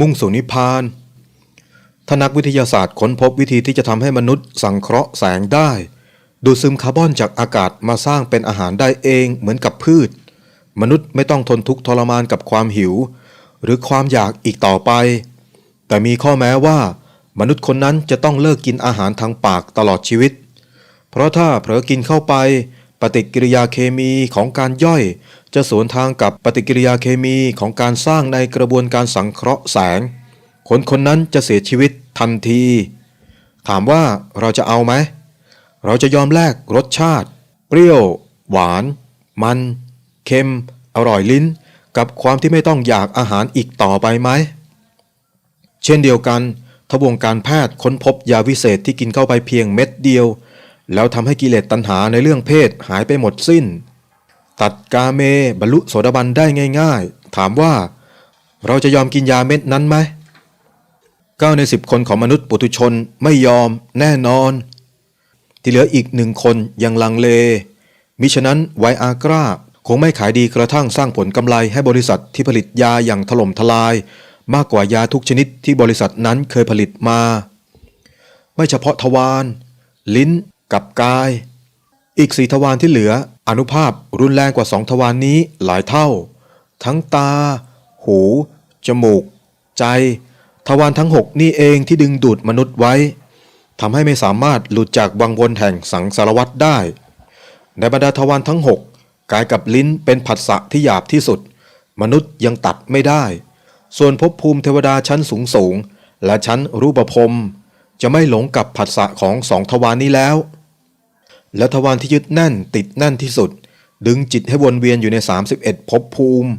มุ่งสู่นิพพานถ้านักวิทยาศาสตร์ค้นพบวิธีที่จะทำให้มนุษย์สังเคราะห์แสงได้ ดูดซึมคาร์บอนจากอากาศมาสร้างเป็นอาหารได้เองเหมือนกับพืช มนุษย์ไม่ต้องทนทุกข์ทรมานกับความหิว หรือความอยากอีกต่อไป แต่มีข้อแม้ว่า มนุษย์คนนั้นจะต้องเลิกกินอาหารทางปากตลอดชีวิต เพราะถ้าเผลอกินเข้าไป ปฏิกิริยาเคมีของการย่อย จะสวนทางกับปฏิกิริยาเคมีของการสร้างในกระบวนการสังเคราะห์แสง คนคนนั้นจะเสียชีวิตทันที ถามว่าเราจะเอาไหม เราจะยอมแลกรสชาติ เปรี้ยว หวาน มัน เค็ม อร่อยลิ้น กับความที่ไม่ต้องอยากอาหารอีกต่อไปไหม เช่นเดียวกันทวงการแพทย์ค้นพบยาวิเศษที่กินเข้าไปเพียงเม็ดเดียว แล้วทำให้กิเลสตัณหาในเรื่องเพศหายไปหมดสิ้น ตัดกาเมบรรลุโสดาบันได้ง่าย ๆ ถามว่า เราจะยอมกินยาเม็ดนั้นไหมเก้าในสิบคนของมนุษย์ปุถุชนไม่ยอมแน่นอน ที่เหลืออีกหนึ่งคนยังลังเล มิฉะนั้นไวอากราคงไม่ขายดีกระทั่งสร้างผลกำไรให้บริษัทที่ผลิตยาอย่างถล่มทลาย มากกว่ายาทุกชนิดที่บริษัทนั้นเคยผลิตมา ไม่เฉพาะทวารลิ้นกับกาย อีกสี่ทวารที่เหลือ อนุภาพรุนแรงกว่าสองทวารนนี้หลายเท่า ทั้งตา หู จมูก ใจ ทวารทั้งหกนี่เองที่ดึงดูดมนุษย์ไว้ทำให้ไม่สามารถหลุดจากวังวนแห่งสังสารวัฏได้ ในบรรดาทวารทั้งหกกายกับลิ้นเป็นผัสสะที่หยาบที่สุด มนุษย์ยังตัดไม่ได้ ส่วนภพภูมิเทวดาชั้นสูงสูงและชั้นรูปภพจะไม่หลงกับผัสสะของสองทวารนี้แล้ว และทวารที่ยึดแน่นติดแน่นที่สุด ดึงจิตให้วนเวียนอยู่ใน 31ภพภูมิ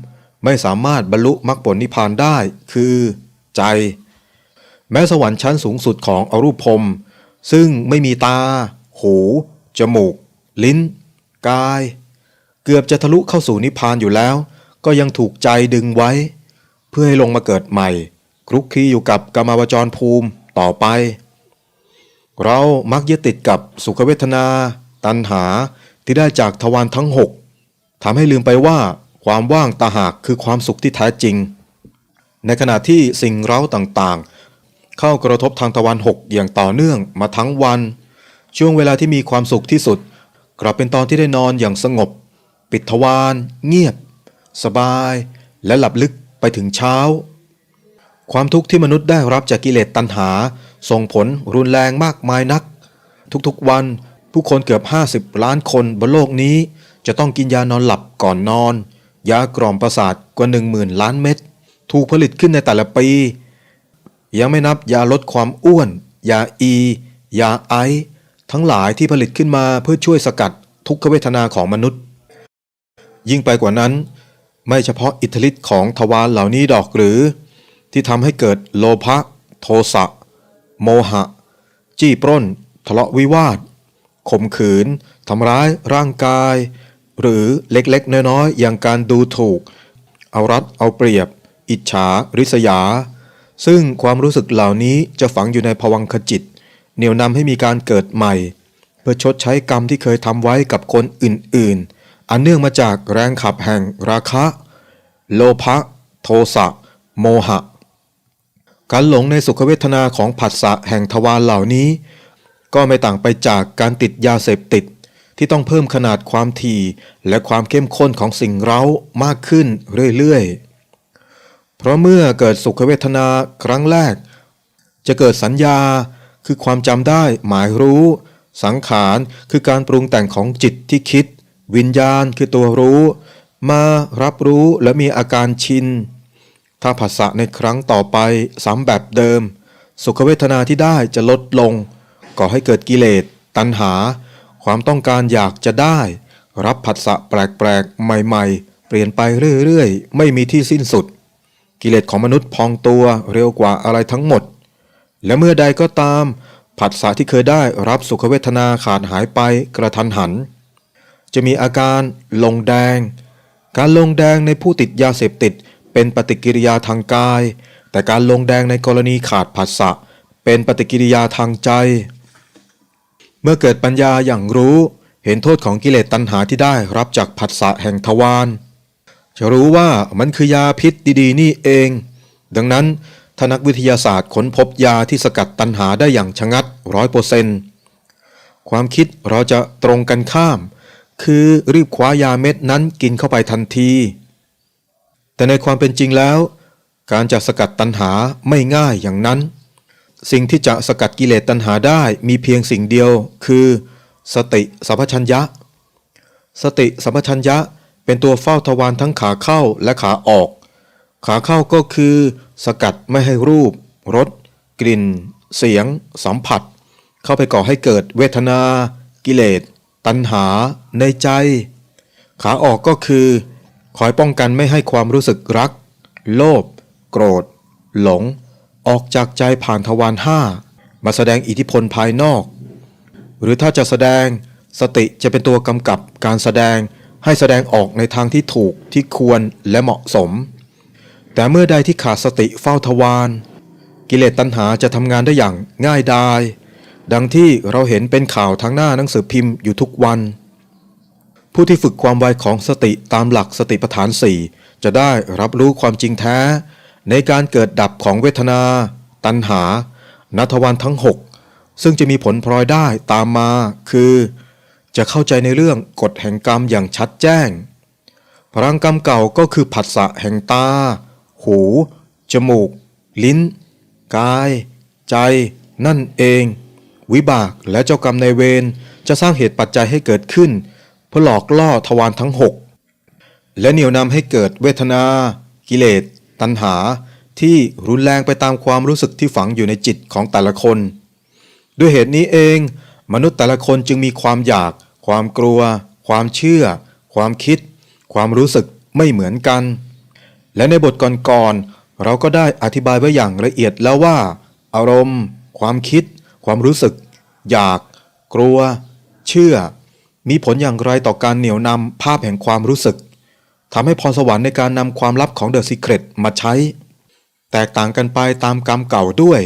ไม่สามารถบรรลุมรรคผลนิพพานได้ คือ ใจ แม้สวรรค์ชั้นสูงสุดของอรูปภพซึ่งไม่มีตา หู จมูก ลิ้น กาย เกือบจะทะลุเข้าสู่นิพพานอยู่แล้ว ก็ยังถูกใจดึงไว้ เพื่อให้ลงมาเกิดใหม่ คลุกคลีอยู่กับกรรมวจรภูมิต่อไป เรามักยึดติดกับสุขเวทนา ตัณหาที่ได้จากทวารทั้งหกทำให้ลืมไปว่าความว่างตาหากคือความสุขที่แท้จริง ในขณะที่สิ่งเร้าต่างๆ เข้ากระทบทางตะวันหกอย่างต่อเนื่องมาทั้งวัน ช่วงเวลาที่มีความสุขที่สุด กลับเป็นตอนที่ได้นอนอย่างสงบ ปิดทวารเงียบ สบาย และหลับลึกไปถึงเช้า ความทุกข์ที่มนุษย์ได้รับจากกิเลสตัณหา ส่งผลรุนแรงมากมายนัก ทุกๆวัน ผู้คนเกือบ 50 ล้านคนบนโลกนี้ จะต้องกินยานอนหลับก่อนนอน ยากล่อมประสาทกว่า 10,000 ล้านเม็ดถูกผลิตขึ้นในแต่ละปี ยังไม่นับยาลดความอ้วน ยาอี ยาไอ ทั้งหลายที่ผลิตขึ้นมาเพื่อช่วยสกัดทุกขเวทนาของมนุษย์ ยิ่งไปกว่านั้น ไม่เฉพาะอิทธิฤทธิ์ของทวารเหล่านี้ดอกหรือ ที่ทำให้เกิดโลภะโทสะ โมหะ จี้ปล้น ทะเลาะวิวาท ข่มขืนทำร้ายร่างกาย หรือเล็กๆ น้อยๆ อย่างการดูถูก เอารัดเอาเปรียบ อิจฉา ริษยา ซึ่งความรู้สึกเหล่านี้จะฝังอยู่ในภวังคจิต เหนี่ยวนำให้มีการเกิดใหม่ เพื่อชดใช้กรรมที่เคยทำไว้กับคนอื่นๆ อันเนื่องมาจากแรงขับแห่งราคะ โลภะโทสะ โมหะ การหลงในสุขเวทนาของผัสสะแห่งทวารเหล่านี้ ก็ไม่ต่างไปจากการติดยาเสพติด ที่ต้องเพิ่มขนาดความถี่และความเข้มข้นของสิ่งเร้ามากขึ้นเรื่อยๆ เพราะเมื่อเกิดสุขเวทนาครั้งแรก จะเกิดสัญญาคือความจำได้หมายรู้ สังขารคือการปรุงแต่งของจิตที่คิด วิญญาณคือตัวรู้ มารับรู้และมีอาการชิน ถ้าผัสสะในครั้งต่อไปซ้ำแบบเดิม สุขเวทนาที่ได้จะลดลง ก่อให้เกิดกิเลส ตัณหา ความต้องการอยากจะได้ รับผัสสะแปลกๆ ใหม่ๆ เปลี่ยนไปเรื่อยๆ ไม่มีที่สิ้นสุด กิเลสของมนุษย์พองตัวเร็วกว่าอะไรทั้งหมด และเมื่อใดก็ตาม ผัสสะที่เคยได้รับสุขเวทนาขาดหายไปกระทันหัน จะมีอาการลงแดง การลงแดงในผู้ติดยาเสพติด เป็นปฏิกิริยาทางกาย แต่การลงแดงในกรณีขาดผัสสะเป็นปฏิกิริยาทางใจ เมื่อเกิดปัญญาอย่างรู้ เห็นโทษของกิเลสตัณหาที่ได้รับจากผัสสะแห่งทวารจะรู้ว่ามันคือยาพิษดีๆ นี่เอง ดังนั้นถ้านักวิทยาศาสตร์ค้นพบยาที่สกัดตัณหาได้อย่างชะงัดร้อยเปอร์เซนความคิดเราจะตรงกันข้าม คือรีบคว้ายาเม็ดนั้นกินเข้าไปทันที แต่ในความเป็นจริงแล้ว การจะสกัดตัณหาไม่ง่ายอย่างนั้น สิ่งที่จะสกัดกิเลสตัณหาได้มีเพียงสิ่งเดียว คือ สติสัมปชัญญะ สติสัมปชัญญะเป็นตัวเฝ้าทวารทั้งขาเข้าและขาออก ขาเข้าก็คือ สกัดไม่ให้รูปรสกลิ่น เสียง สัมผัส เข้าไปก่อให้เกิดเวทนา กิเลส ตัณหา ในใจ ขาออกก็คือ คอยป้องกันไม่ให้ความรู้สึกรัก โลภโกรธ หลง ออกจากใจผ่านทวารห้ามาแสดงอิทธิพลภายนอก หรือถ้าจะแสดงสติจะเป็นตัวกำกับการแสดงให้แสดงออกในทางที่ถูกที่ควรและเหมาะสม แต่เมื่อใดที่ขาดสติเฝ้าทวารกิเลสตัณหาจะทำงานได้อย่างง่ายดาย ดังที่เราเห็นเป็นข่าวทางหน้าหนังสือพิมพ์อยู่ทุกวัน ผู้ที่ฝึกความไวของสติตามหลักสติปัฏฐานสี่จะได้รับรู้ความจริงแท้ ในการเกิดดับของเวทนา ตัณหานัทวันทั้งหกซึ่งจะมีผลพลอยได้ตามมาคือ จะเข้าใจในเรื่องกฎแห่งกรรมอย่างชัดแจ้ง พลังกรรมเก่าก็คือผัสสะแห่งตา หู จมูก ลิ้น กาย ใจ นั่นเอง วิบากและเจ้ากรรมในเวรจะสร้างเหตุปัจจัยให้เกิดขึ้นเพื่อหลอกล่อทวารทั้งหกและเหนี่ยวนำให้เกิดเวทนา กิเลส ตัณหาที่รุนแรงไปตามความรู้สึกที่ฝังอยู่ในจิตของแต่ละคน ด้วยเหตุนี้เอง มนุษย์แต่ละคนจึงมีความอยาก ความกลัว ความเชื่อ ความคิด ความรู้สึกไม่เหมือนกัน และในบทก่อนๆเราก็ได้อธิบายไว้อย่างละเอียดแล้วว่า อารมณ์ ความคิด ความรู้สึก อยาก กลัว เชื่อ มีผลอย่างไรต่อการเหนี่ยวนำภาพแห่งความรู้สึก ทำให้พรสวรรค์ในการนำความลับของเดอะซีเครตมาใช้ แตกต่างกันไปตามกรรมเก่าด้วย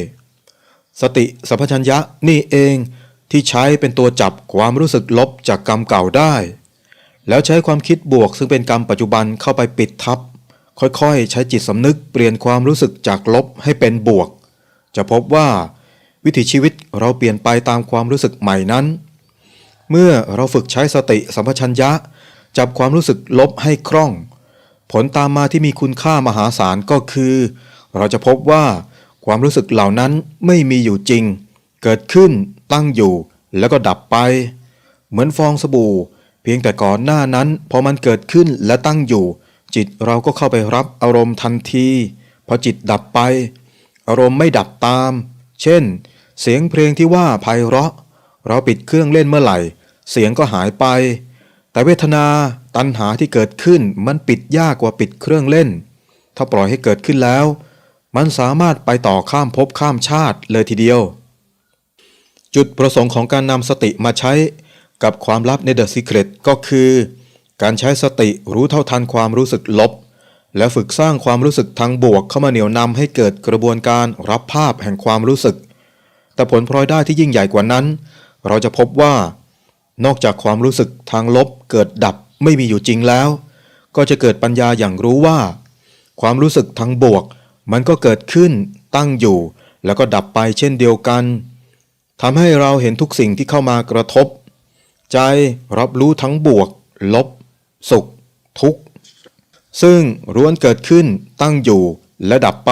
สติสัมปชัญญะนี่เองที่ใช้เป็นตัวจับความรู้สึกลบจากกรรมเก่าได้ แล้วใช้ความคิดบวกซึ่งเป็นกรรมปัจจุบันเข้าไปปิดทับ ค่อยๆ ใช้จิตสำนึกเปลี่ยนความรู้สึกจากลบให้เป็นบวก จะพบว่าวิถีชีวิตเราเปลี่ยนไปตามความรู้สึกใหม่นั้น เมื่อเราฝึกใช้สติสัมปชัญญะ จับความรู้สึกลบให้คล่อง ผลตามมาที่มีคุณค่ามหาศาลก็คือ เราจะพบว่าความรู้สึกเหล่านั้นไม่มีอยู่จริง เกิดขึ้นตั้งอยู่แล้วก็ดับไป เหมือนฟองสบู่ เพียงแต่ก่อนหน้านั้นพอมันเกิดขึ้นและตั้งอยู่ จิตเราก็เข้าไปรับอารมณ์ทันทีพอจิตดับไป อารมณ์ไม่ดับตาม เช่น เสียงเพลงที่ว่าไพเราะ เราปิดเครื่องเล่นเมื่อไหร่ เสียงก็หายไป แต่เวทนาตัณหาที่เกิดขึ้นมันปิดยากกว่าปิดเครื่องเล่น ถ้าปล่อยให้เกิดขึ้นแล้ว มันสามารถไปต่อข้ามภพข้ามชาติเลยทีเดียว จุดประสงค์ของการนำสติมาใช้กับความลับใน The Secret ก็คือ การใช้สติรู้เท่าทันความรู้สึกลบ และฝึกสร้างความรู้สึกทางบวกเข้ามาเหนี่ยวนำให้เกิดกระบวนการรับภาพแห่งความรู้สึก แต่ผลพลอยได้ที่ยิ่งใหญ่กว่านั้น เราจะพบว่า นอกจากความรู้สึกทางลบเกิดดับไม่มีอยู่จริงแล้ว ก็จะเกิดปัญญาอย่างรู้ว่า ความรู้สึกทางบวก มันก็เกิดขึ้นตั้งอยู่ แล้วก็ดับไปเช่นเดียวกันทำให้เราเห็นทุกสิ่งที่เข้ามากระทบ ใจรับรู้ทั้งบวก ลบ สุข ทุกข์ ซึ่งร้วนเกิดขึ้นตั้งอยู่และดับไป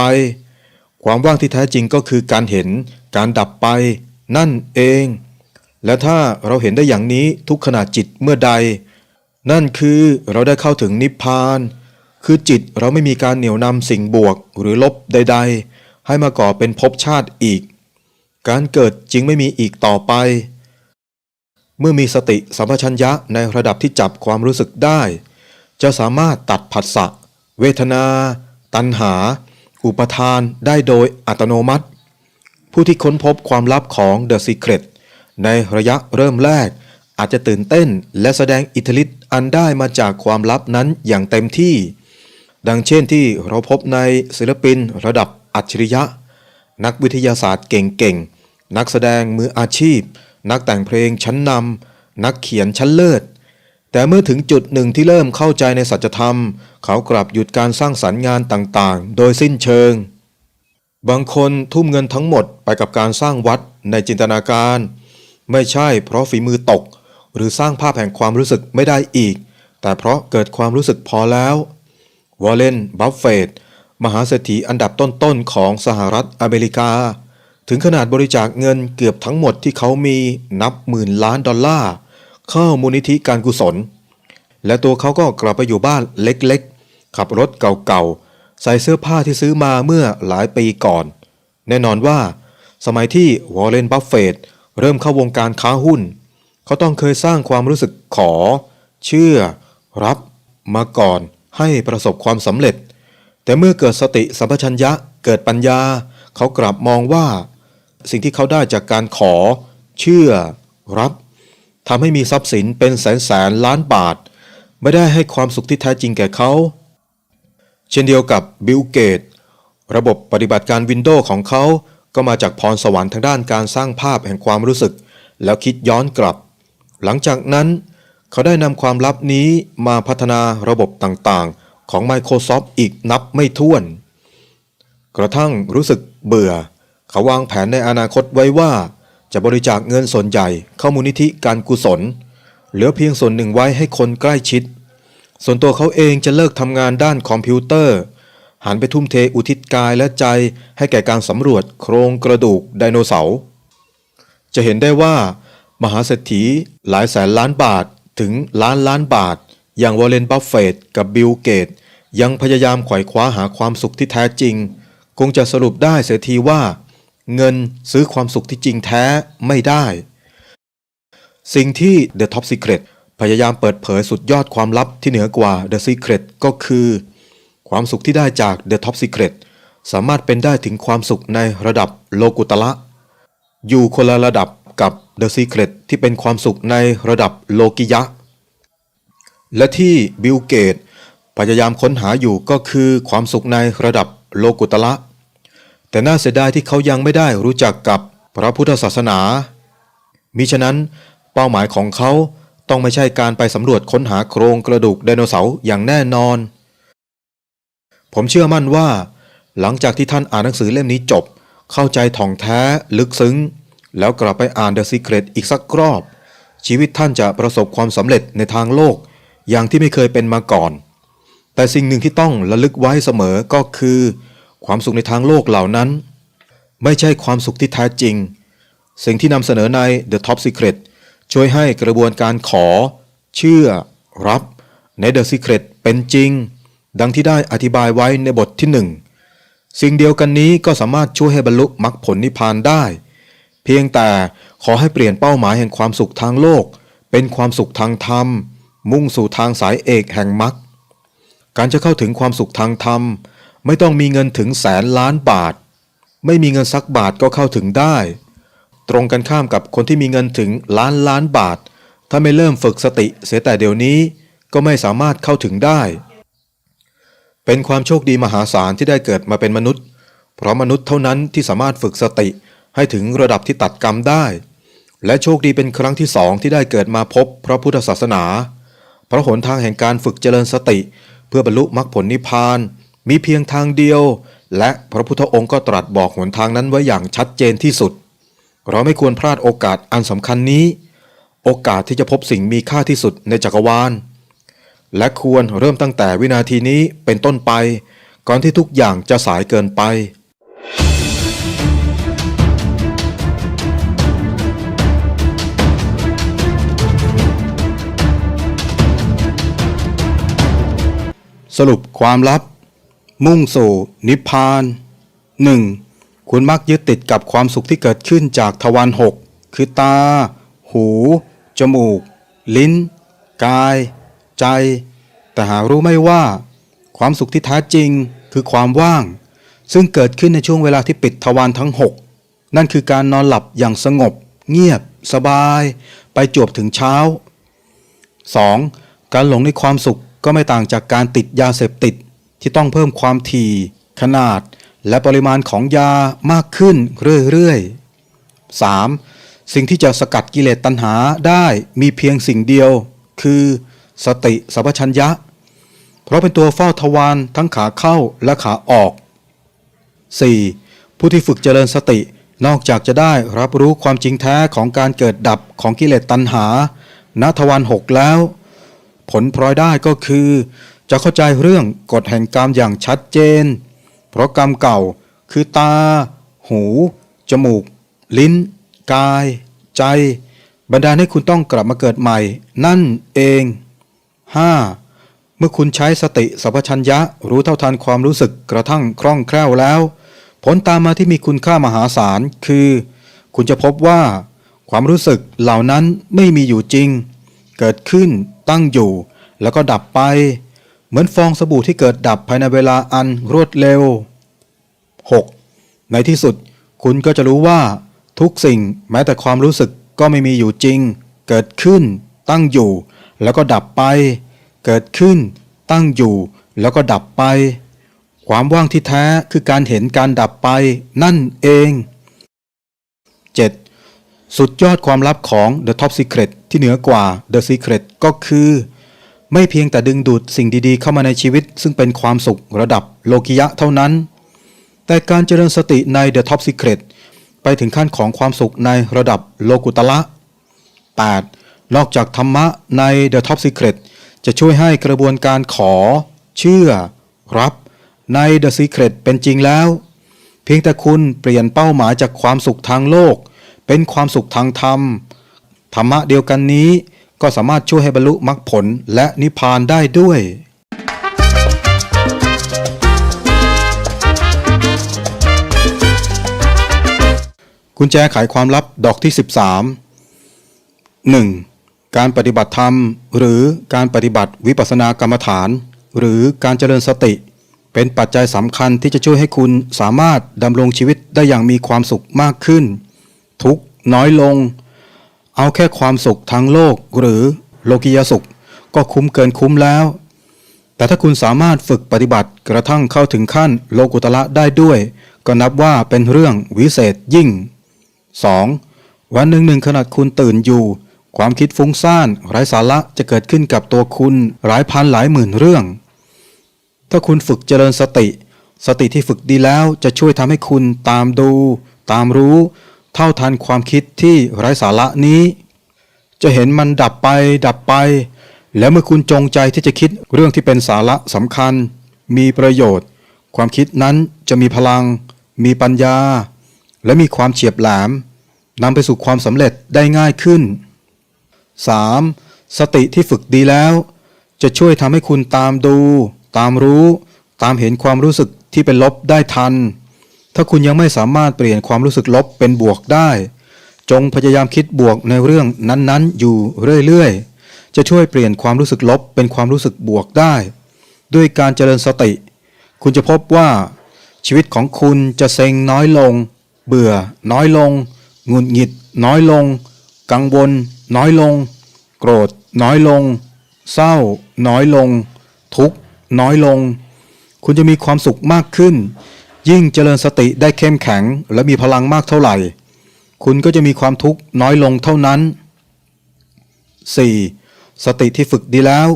ความว่างที่แท้จริงก็คือการเห็นการดับไป นั่นเอง และถ้าเราเห็นได้อย่างนี้ทุกขณะจิตเมื่อใด นั่นคือเราได้เข้าถึงนิพพาน คือจิตเราไม่มีการเหนี่ยวนำสิ่งบวกหรือลบใด ๆ ให้มาก่อเป็นภพชาติอีก การเกิดจึงไม่มีอีกต่อไป เมื่อมีสติสัมปชัญญะในระดับที่จับความรู้สึกได้ จะสามารถตัดผัสสะเวทนา ตัณหา อุปทานได้โดยอัตโนมัติ ผู้ที่ค้นพบความลับของ The Secret ในระยะเริ่มแรก อาจจะตื่นเต้นและแสดงอิทธิฤทธิ์อันได้มาจากความลับนั้นอย่างเต็มที่ ดังเช่นที่เราพบในศิลปินระดับอัจฉริยะ นักวิทยาศาสตร์เก่งๆ นักแสดงมืออาชีพ นักแต่งเพลงชั้นนำนักเขียนชั้นเลิศ แต่เมื่อถึงจุดหนึ่งที่เริ่มเข้าใจในสัจธรรม เขากลับหยุดการสร้างสรรค์งานต่างๆ โดยสิ้นเชิงบางคนทุ่มเงินทั้งหมดไปกับการสร้างวัดในจินตนาการ ไม่ใช่เพราะฝีมือตก หรือสร้างภาพแห่งความรู้สึกไม่ได้อีก แต่เพราะเกิดความรู้สึกพอแล้ววอลเลนบัฟเฟตต์มหาเศรษฐีอันดับต้นๆของสหรัฐอเมริกา ถึงขนาดบริจาคเงินเกือบทั้งหมดที่เขามีนับหมื่นล้านดอลลาร์ เข้ามูลนิธิการกุศล และตัวเขาก็กลับไปอยู่บ้านเล็กๆ ขับรถเก่าๆ ใส่เสื้อผ้าที่ซื้อมาเมื่อหลายปีก่อน แน่นอนว่า สมัยที่วอลเลนบัฟเฟตต์ เริ่มเข้าวงการค้าหุ้น เขาต้องเคยสร้างความรู้สึกขอ เชื่อ รับมาก่อนให้ประสบความสำเร็จ แต่เมื่อเกิดสติสัมปชัญญะเกิดปัญญา เขากลับมองว่า สิ่งที่เขาได้จากการขอ เชื่อ รับทำให้มีทรัพย์สินเป็นแสนแสนล้านบาท ไม่ได้ให้ความสุขที่แท้จริงแก่เขา เช่นเดียวกับบิลเกต ระบบปฏิบัติการ Windows ของเขา ก็มาจากพรสวรรค์ทางด้านการสร้างภาพแห่งความรู้สึก แล้วคิดย้อนกลับ หลังจากนั้น เขาได้นำความลับนี้มาพัฒนาระบบต่างๆ ของ Microsoft อีกนับไม่ถ้วน กระทั่งรู้สึกเบื่อ เขาวางแผนในอนาคตไว้ว่า จะบริจาคเงินส่วนใหญ่เข้ามูลนิธิการกุศล เหลือเพียงส่วนหนึ่งไว้ให้คนใกล้ชิด ส่วนตัวเขาเองจะเลิกทำงานด้านคอมพิวเตอร์ หันไปทุ่มเทอุทิศกายและใจให้แก่การสำรวจโครงกระดูกไดโนเสาร์จะเห็นได้ว่า มหาเศรษฐีหลายแสนล้านบาทถึงล้านล้านบาท อย่างวอร์เรนบัฟเฟต์กับบิลเกต ยังพยายามไขว่คว้าหาความสุขที่แท้จริง คงจะสรุปได้เสียทีว่า เงินซื้อความสุขที่จริงแท้ไม่ได้ สิ่งที่ The Top Secret พยายามเปิดเผยสุดยอดความลับที่เหนือกว่า The Secret ก็คือ ความสุขที่ได้จาก The Top Secret สามารถเป็นได้ถึงความสุขในระดับโลกุตละ อยู่คนละระดับกับ The Secret ที่เป็นความสุขในระดับโลกิยะ และที่บิลเกตพยายามค้นหาอยู่ก็คือความสุขในระดับโลกุตละ แต่น่าเสียดายที่เขายังไม่ได้รู้จักกับพระพุทธศาสนา มิฉะนั้นเป้าหมายของเขาต้องไม่ใช่การไปสำรวจค้นหาโครงกระดูกไดโนเสาร์อย่างแน่นอน ผมเชื่อมั่นว่า หลังจากที่ท่านอ่านหนังสือเล่มนี้จบ เข้าใจถ่องแท้ลึกซึ้ง แล้วกลับไปอ่าน The Secret อีกสักรอบ ชีวิตท่านจะประสบความสำเร็จในทางโลก อย่างที่ไม่เคยเป็นมาก่อน แต่สิ่งหนึ่งที่ต้องระลึกไว้เสมอก็คือ ความสุขในทางโลกเหล่านั้น ไม่ใช่ความสุขที่แท้จริง สิ่งที่นำเสนอใน The Top Secret ช่วยให้กระบวนการขอ เชื่อ รับใน The Secret เป็นจริง ดังที่ได้อธิบายไว้ในบทที่หนึ่งสิ่งเดียวกันนี้ก็สามารถช่วยให้บรรลุมรรคผลนิพพานได้ เพียงแต่ขอให้เปลี่ยนเป้าหมายแห่งความสุขทางโลก เป็นความสุขทางธรรม มุ่งสู่ทางสายเอกแห่งมรรคการจะเข้าถึงความสุขทางธรรม ไม่ต้องมีเงินถึงแสนล้านบาท ไม่มีเงินสักบาทก็เข้าถึงได้ ตรงกันข้ามกับคนที่มีเงินถึงล้านล้านบาท ถ้าไม่เริ่มฝึกสติเสียแต่เดี๋ยวนี้ก็ไม่สามารถเข้าถึงได้ เป็นความโชคดีมหาศาลที่ได้เกิดมาเป็นมนุษย์ เพราะมนุษย์เท่านั้นที่สามารถฝึกสติให้ถึงระดับที่ตัดกรรมได้ และโชคดีเป็นครั้งที่สองที่ได้เกิดมาพบพระพุทธศาสนา เพราะหนทางแห่งการฝึกเจริญสติ เพื่อบรรลุมรรคผลนิพพาน มีเพียงทางเดียว และพระพุทธองค์ก็ตรัสบอกหนทางนั้นไว้อย่างชัดเจนที่สุด เราไม่ควรพลาดโอกาสอันสำคัญนี้ โอกาสที่จะพบสิ่งมีค่าที่สุดในจักรวาล และควรเริ่มตั้งแต่วินาทีนี้เป็นต้นไป ก่อนที่ทุกอย่างจะสายเกินไป สรุปความลับ มุ่งสู่ นิพพาน 1. คุณมักยึดติดกับความสุขที่เกิดขึ้นจากทวารหกคือตา หู จมูก ลิ้น กาย ใจ แต่หารู้ไม่ว่า ความสุขที่แท้จริงคือความว่าง ซึ่งเกิดขึ้นในช่วงเวลาที่ปิดทวารทั้งหกนั่นคือการนอนหลับอย่างสงบ เงียบ สบาย ไปจวบถึงเช้า 2. การหลงในความสุขก็ไม่ต่างจากการติดยาเสพติดที่ต้องเพิ่มความถี่ ขนาด และปริมาณของยามากขึ้นเรื่อยๆ 3. สิ่งที่จะสกัดกิเลสตัณหาได้มีเพียงสิ่งเดียว คือ สติสัพพัญญะ เพราะเป็นตัวเฝ้าทวารทั้งขาเข้าและขาออก 4. ผู้ผู้ที่ฝึกเจริญสติ นอกจากจะได้รับรู้ความจริงแท้ของการเกิดดับของกิเลสตัณหาณทวันหกแล้ว ผลพลอยได้ก็คือ จะเข้าใจเรื่องกฎแห่งกรรมอย่างชัดเจน เพราะกรรมเก่าคือตา หู จมูก ลิ้น กาย ใจบันดาลให้คุณต้องกลับมาเกิดใหม่ นั่นเอง 5. เมื่อคุณใช้สติสัพพัญญะรู้เท่าทันความรู้สึกกระทั่งคล่องแคล่วแล้ว ผลตามมาที่มีคุณค่ามหาศาลคือ คุณจะพบว่า ความรู้สึกเหล่านั้นไม่มีอยู่จริง เกิดขึ้นตั้งอยู่ แล้วก็ดับไป เหมือนฟองสบู่ที่เกิดดับภายในเวลาอันรวดเร็ว 6. ในที่สุด คุณก็จะรู้ว่า ทุกสิ่งแม้แต่ความรู้สึกก็ไม่มีอยู่จริง เกิดขึ้น ตั้งอยู่ แล้วก็ดับไป เกิดขึ้น ตั้งอยู่ แล้วก็ดับไป ความว่างที่แท้คือการเห็นการดับไป นั่นเอง 7. สุดยอดความลับของ The Top Secret ที่เหนือกว่า The Secret ก็คือ ไม่เพียงแต่ดึงดูดสิ่งดีๆ เข้ามาในชีวิต ซึ่งเป็นความสุขระดับโลกิยะเท่านั้น แต่การเจริญสติใน The Top Secret ไปถึงขั้นของความสุขในระดับโลกุตละ 8. นอกจากธรรมะใน The Top Secret จะช่วยให้กระบวนการขอ เชื่อ รับ ใน The Secret เป็นจริงแล้ว เพียงแต่คุณเปลี่ยนเป้าหมายจากความสุขทางโลก เป็นความสุขทางธรรม ธรรมะเดียวกันนี้ก็สามารถช่วยให้บรรลุมรรคผลและนิพพานได้ด้วยกุญแจไขความลับดอกที่ 13 1. การปฏิบัติธรรม หรือการปฏิบัติวิปัสสนากรรมฐาน หรือการเจริญสติ เป็นปัจจัยสำคัญที่จะช่วยให้คุณสามารถดำรงชีวิตได้อย่างมีความสุขมากขึ้น ทุกน้อยลง เอาแค่ความสุขทางโลกหรือโลกิยสุข ก็คุ้มเกินคุ้มแล้ว แต่ถ้าคุณสามารถฝึกปฏิบัติกระทั่งเข้าถึงขั้นโลกุตละได้ด้วย ก็นับว่าเป็นเรื่องวิเศษยิ่ง 2. วันหนึ่งหนึ่งขณะคุณตื่นอยู่ ความคิดฟุ้งซ่านไร้สาระจะเกิดขึ้นกับตัวคุณหลายพันหลายหมื่นเรื่อง ถ้าคุณฝึกเจริญสติ สติที่ฝึกดีแล้วจะช่วยทำให้คุณตามดู ตามรู้ เท่าทันความคิดที่ไร้สาระนี้ จะเห็นมันดับไป ดับไป แล้วเมื่อคุณจงใจที่จะคิดเรื่องที่เป็นสาระสำคัญ มีประโยชน์ ความคิดนั้นจะมีพลัง มีปัญญา และมีความเฉียบแหลมนำไปสู่ความสำเร็จได้ง่ายขึ้น 3. สติที่ฝึกดีแล้ว จะช่วยทำให้คุณตามดู ตามรู้ ตามเห็นความรู้สึกที่เป็นลบได้ทัน ถ้าคุณยังไม่สามารถเปลี่ยนความรู้สึกลบเป็นบวกได้ จงพยายามคิดบวกในเรื่องนั้นๆ อยู่เรื่อยๆ จะช่วยเปลี่ยนความรู้สึกลบเป็นความรู้สึกบวกได้ ด้วยการเจริญสติ คุณจะพบว่า ชีวิตของคุณจะเซ็งน้อยลง เบื่อ น้อยลง หงุดหงิด น้อยลง กังวล น้อยลง โกรธ น้อยลง เศร้า น้อยลง ทุกข์ น้อยลง คุณจะมีความสุขมากขึ้น ยิ่งเจริญสติได้เข้มแข็ง และมีพลังมากเท่าไหร่ คุณก็จะมีความทุกข์น้อยลงเท่านั้น 4. สติที่ฝึกดีแล้ว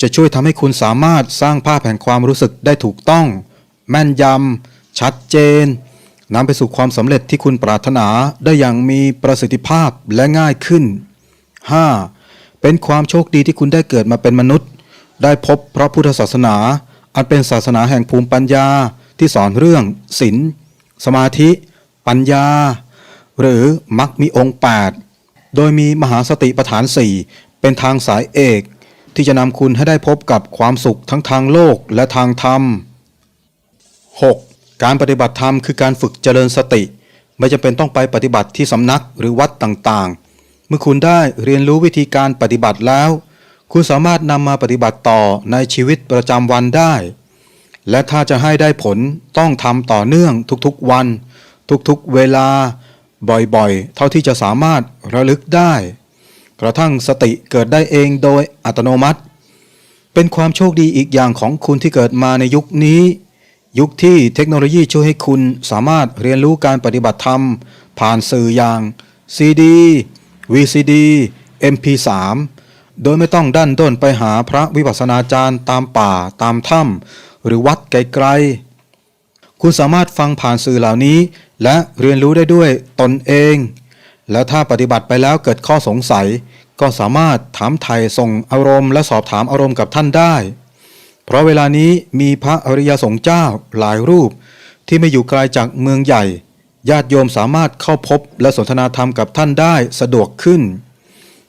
จะช่วยทำให้คุณสามารถสร้างภาพแห่งความรู้สึกได้ถูกต้อง แม่นยำชัดเจนนำไปสู่ความสำเร็จที่คุณปรารถนาได้อย่างมีประสิทธิภาพและง่ายขึ้น 5. เป็นความโชคดีที่คุณได้เกิดมาเป็นมนุษย์ ได้พบพระพุทธศาสนา อันเป็นศาสนาแห่งภูมิปัญญาที่สอนเรื่องศีลสมาธิ ปัญญา หรือมักมีองค์ 8 โดยมีมหาสติปฐาน 4 เป็นทางสายเอก ที่จะนำคุณให้ได้พบกับความสุขทั้งทางโลกและทางธรรม 6. การปฏิบัติธรรมคือการฝึกเจริญสติ ไม่จำเป็นต้องไปปฏิบัติที่สำนักหรือวัดต่างๆ เมื่อคุณได้เรียนรู้วิธีการปฏิบัติแล้ว คุณสามารถนำมาปฏิบัติต่อในชีวิตประจำวันได้ และถ้าจะให้ได้ผลต้องทำต่อเนื่องทุกๆวัน ทุกๆเวลา บ่อยๆ เท่าที่จะสามารถระลึกได้ กระทั่งสติเกิดได้เองโดยอัตโนมัติ เป็นความโชคดีอีกอย่างของคุณที่เกิดมาในยุคนี้ ยุคที่เทคโนโลยีช่วยให้คุณสามารถเรียนรู้การปฏิบัติธรรม ผ่านสื่ออย่าง CD VCD MP3 โดยไม่ต้องดันด้นไปหาพระวิปัสสนาจารย์ตามป่าตามถ้ำหรือวัดไกลๆ คุณสามารถฟังผ่านสื่อเหล่านี้ และเรียนรู้ได้ด้วยตนเอง แล้วถ้าปฏิบัติไปแล้วเกิดข้อสงสัย ก็สามารถถามไถ่ส่งอารมณ์และสอบถามอารมณ์กับท่านได้ เพราะเวลานี้มีพระอริยสงฆ์เจ้าหลายรูปที่ไม่อยู่ไกลจากเมืองใหญ่ ญาติโยมสามารถเข้าพบและสนทนาธรรมกับท่านได้สะดวกขึ้น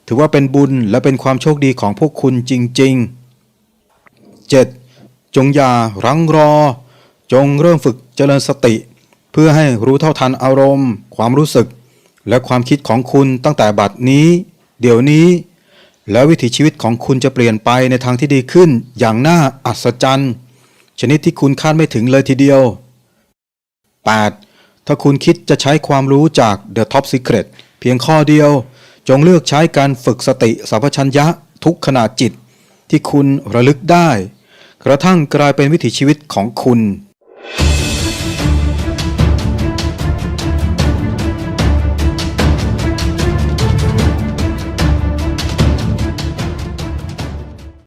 ถือว่าเป็นบุญและเป็นความโชคดีของพวกคุณจริง ๆ 7. จงอย่ารังรอ จงเริ่มฝึกเจริญสติ เพื่อให้รู้เท่าทันอารมณ์ ความรู้สึก และความคิดของคุณตั้งแต่บัดนี้ เดี๋ยวนี้ แล้ววิถีชีวิตของคุณจะเปลี่ยนไปในทางที่ดีขึ้นอย่างน่าอัศจรรย์ ชนิดที่คุณคาดไม่ถึงเลยทีเดียว 8. ถ้าคุณคิดจะใช้ความรู้จาก The Top Secret เพียงข้อเดียว จงเลือกใช้การฝึกสติสัพพัญญะทุกขณะจิต ที่คุณระลึกได้ กระทั่งกลายเป็นวิถีชีวิตของคุณ